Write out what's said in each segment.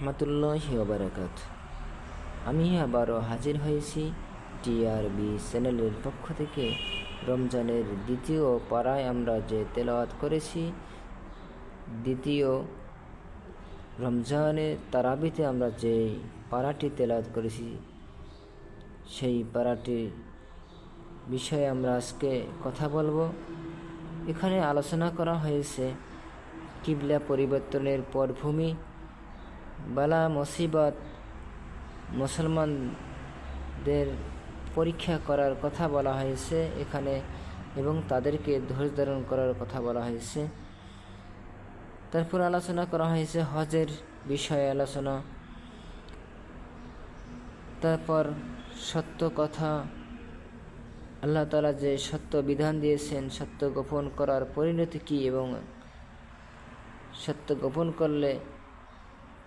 রহমতুল্লাহ ওবরাকাত। আমি আবারও হাজির হয়েছি টিআরবি চ্যানেলের পক্ষ থেকে। রমজানের দ্বিতীয় পাড়ায় আমরা যে তেলাওয়াত করেছি, দ্বিতীয় রমজানের তারাবিতে আমরা যে পাড়াটি তেলাওয়াত করেছি, সেই পাড়াটির বিষয়ে আমরা আজকে কথা বলব। এখানে আলোচনা করা হয়েছে কিবলা পরিবর্তনের পটভূমি বালা মুসিবত মুসলমানদের পরীক্ষা করার কথা বলা হয়েছে এখানে এবং তাদেরকে ধৈর্য ধারণ করার কথা বলা হয়েছে। তারপর আলোচনা করা হয়েছে হজের বিষয়ে আলোচনা। তারপর সত্য কথা। আল্লাহ তালা যে সত্য বিধান দিয়েছেন, সত্য গোপন করার পরিণতি কী এবং সত্য গোপন করলে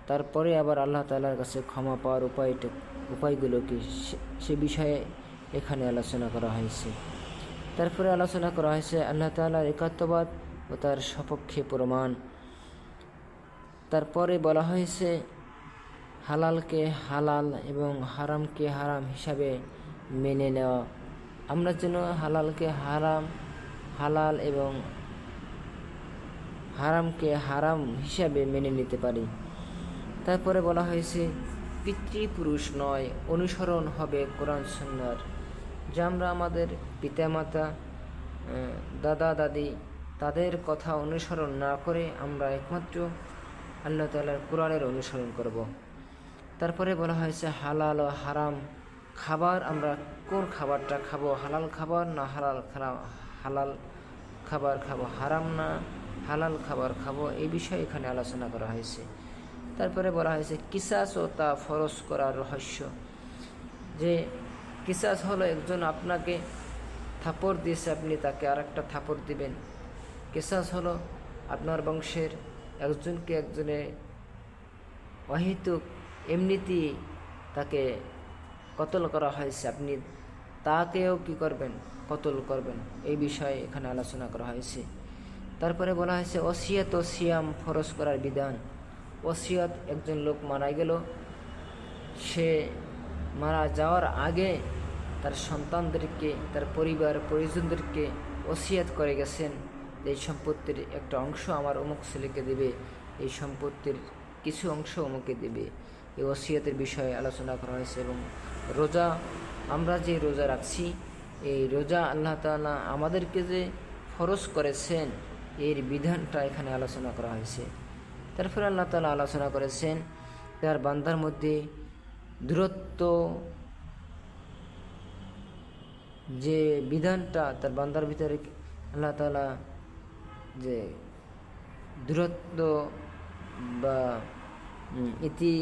তারপরে আবার আল্লাহ তালার কাছে ক্ষমা পাওয়ার উপায়টা উপায়গুলো কি? সে- সে বিষয়ে এখানে আলোচনা করা হয়েছে। তারপরে আলোচনা করা হয়েছে আল্লাহ তালার একাত্মবাদ ও তার সপক্ষে প্রমাণ। তারপরে বলা হয়েছে, হালালকে হালাল এবং হারামকে হারাম হিসাবে মেনে নেওয়া। আমরা যেন হালালকে হারাম, হালাল এবং হারামকে হারাম হিসাবে মেনে নিতে পারি। তারপরে বলা হয়েছে, পিতৃপুরুষ নয়, অনুসরণ হবে কোরআন সন্ন্যার যা আমরা আমাদের পিতামাতা দাদা, দাদি, তাদের কথা অনুসরণ না করে আমরা একমাত্র আল্লাহ তালার কোরআনের অনুসরণ করব। তারপরে বলা হয়েছে, হালাল ও হারাম খাবার আমরা কোন খাবারটা খাব? হালাল খাবার না হালাল হালাল খাবার খাব? হারাম না হালাল খাবার খাব? এই বিষয়ে এখানে আলোচনা করা হয়েছে। তারপরে বলা হয়েছে, কিসাস ও তা ফরজ করার রহস্য। যে কিসাস হলো একজন আপনাকে থাপড় দিয়েছে, আপনি তাকে আরেকটা থাপড় দিবেন। কিসাস হলো আপনার বংশের একজনকে একজনে অহেতুক এমনিতেই তাকে কতল করা হয়েছে, আপনি তাকেও কি করবেন? কতল করবেন? এই বিষয়ে এখানে আলোচনা করা হয়েছে। তারপরে বলা হয়েছে ওসিয়ত ও সিয়াম ফরজ করার বিধান। ওসিয়ত একজন লোক মারা গেল। সে মারা যাওয়ার আগে তার সন্তানদেরকে, তার পরিবার, পরিজনদেরকে ওসিয়াত করে গেছেন। এই সম্পত্তির একটা অংশ আমার অমুক ছেলেকে দেবে, এই সম্পত্তির কিছু অংশ অমুকে দেবে। এই ওসিয়াতের বিষয়ে আলোচনা করা হয়েছে এবং রোজা, আমরা যে রোজা রাখছি, এই রোজা আল্লাহ তাআলা আমাদেরকে যে ফরজ করেছেন, এর বিধানটা এখানে আলোচনা করা হয়েছে। তারপরে আল্লাহ তাআলা আলোচনা করেছেন, তার বান্দার মধ্যে দূরত্ব যে বিধানটা তার বান্দার ভিতরে আল্লাহ তাআলা যে দূরত্ব বা ইতি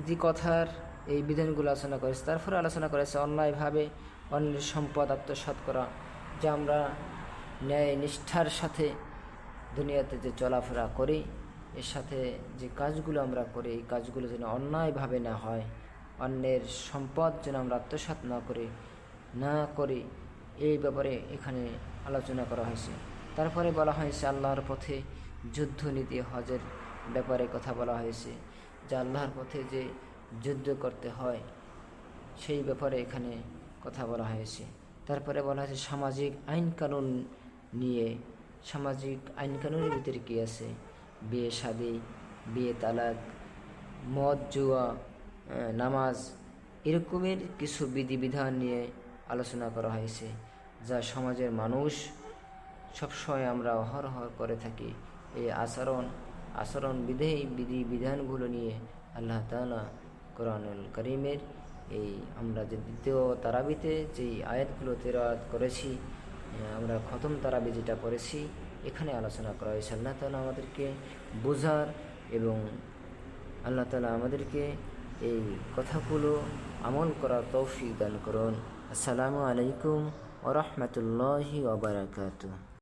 ইতি কথার এই বিধানগুলো আলোচনা করেছে। তারপরে আলোচনা করেছে অন্যায়ভাবে অন্যের সম্পদ আত্মসাৎ করা, যা আমরা ন্যায় নিষ্ঠার সাথে দুনিয়াতে যে চলাফেরা করি, এর সাথে যে কাজগুলো আমরা করি, এই কাজগুলো যেন অন্যায়ভাবে না হয়, অন্যের সম্পদ যেন আমরা আত্মসাৎ না করি না করি, এই ব্যাপারে এখানে আলোচনা করা হয়েছে। তারপরে বলা হয়েছে আল্লাহর পথে যুদ্ধনীতি হজের ব্যাপারে কথা বলা হয়েছে, যে আল্লাহর পথে যে যুদ্ধ করতে হয়, সেই ব্যাপারে এখানে কথা বলা হয়েছে। তারপরে বলা হয়েছে সামাজিক আইন কানুন নিয়ে সামাজিক আইন কানুনের ভিতরে কী আছে? বিয়ে, শাদি, বিয়ে তালাক, মদ, জুয়া নামাজ এরকমের কিছু বিধিবিধান নিয়ে আলোচনা করা হয়েছে, যা সমাজের মানুষ সবসময় আমরা অহরহ করে থাকি। এই আচরণ আচরণ বিধেয় বিধি বিধানগুলো নিয়ে আল্লাহ তাআলা কোরআনুল করিমের এই আমরা যে দ্বিতীয় তারাবিতে যেই আয়াতগুলো তেরাত করেছি আমরা খতম তারাবি যেটা করেছি, এখানে আলোচনা করা হয়েছে। আল্লাহ তালা আমাদেরকে বোঝার এবং আল্লাহ তালা আমাদেরকে এই কথাগুলো আমল করার তৌফিক দান করুন। আসসালামু আলাইকুম ওরহমতুল্লাহি ওবরাকাতুহ